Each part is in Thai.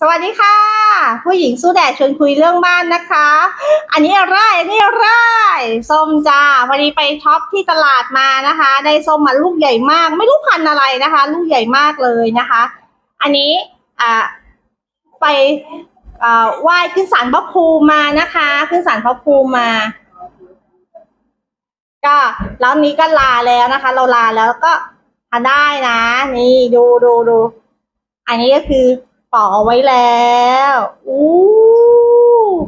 สวัสดีค่ะ ผู้หญิงสู้แดดชวนคุยเรื่องบ้านนะคะ อันนี้อะไรอันนี้อะไรส้มจ้าพอดีไปช็อปที่ตลาดมานะคะ ได้ส้มมาลูกใหญ่มาก ไม่รู้พันอะไรนะคะ ลูกใหญ่มากเลยนะคะ อันนี้อ่าไปอ่าไหว้ขึ้นศาลพระภูมิมานะคะ ขึ้นศาลพระภูมิมา ก็แล้วนี้ก็ลาแล้วนะคะ เราลาแล้วก็ทานได้นะ นี่ดูดูดูอันนี้ก็คือ ปอกเอาไว้แล้วอู้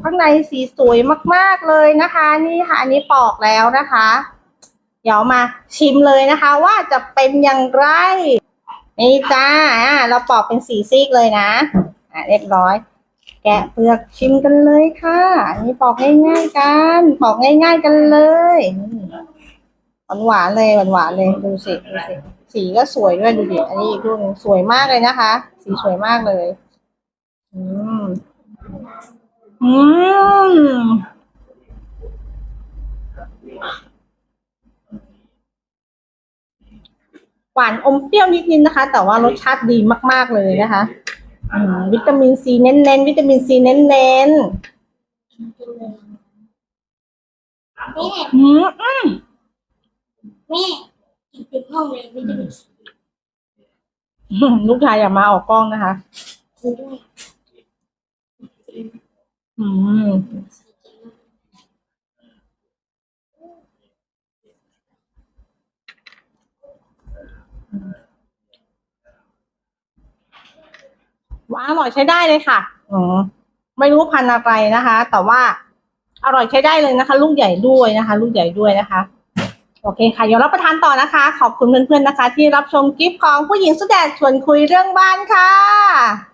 ข้างในสีสวยมากๆเลยนะคะ นี่ค่ะ อันนี้ปอกแล้วนะคะ เดี๋ยวมาชิมเลยนะคะ ว่าจะเป็นอย่างไร นี่จ้าเราปอกเป็นสีซีกเลยนะอ่าเรียบร้อย แกะเปลือกชิมกันเลยค่ะอันนี้ปอกง่ายๆกันปอกง่าย ๆกันเลยหวานๆเลยหวานๆเลยดูสิดูสิ สีก็สวยด้วยดูดิ อันนี้อีกรูปหนึงสวยมากเลยนะคะ สีสวยมากเลย อืม อืม หวานอมเปรี้ยวนิดๆนะคะ แต่ว่ารสชาติดีมาก ๆ เลยนะคะอืมวิตามินซีเน้นๆ วิตามินซีเน้นแม่ๆอืมอืมแม่ กินเต็มห้องเลยวิตามินซีลูกชายอย่ามาออกกล้องนะคะ กินด้วยอืม ว่าอร่อยใช้ได้เลยค่ะอืมไม่รู้พันธุ์อะไรนะคะ แต่ว่าอร่อยใช้ได้เลยนะคะ ลูกใหญ่ด้วยนะคะ ลูกใหญ่ด้วยนะคะ โอเคค่ะเดี๋ยวรับประทานต่อนะคะ ขอบคุณเพื่อนๆนะคะ ที่รับชมคลิปของผู้หญิงสุดแดดชวนคุยเรื่องบ้านค่ะ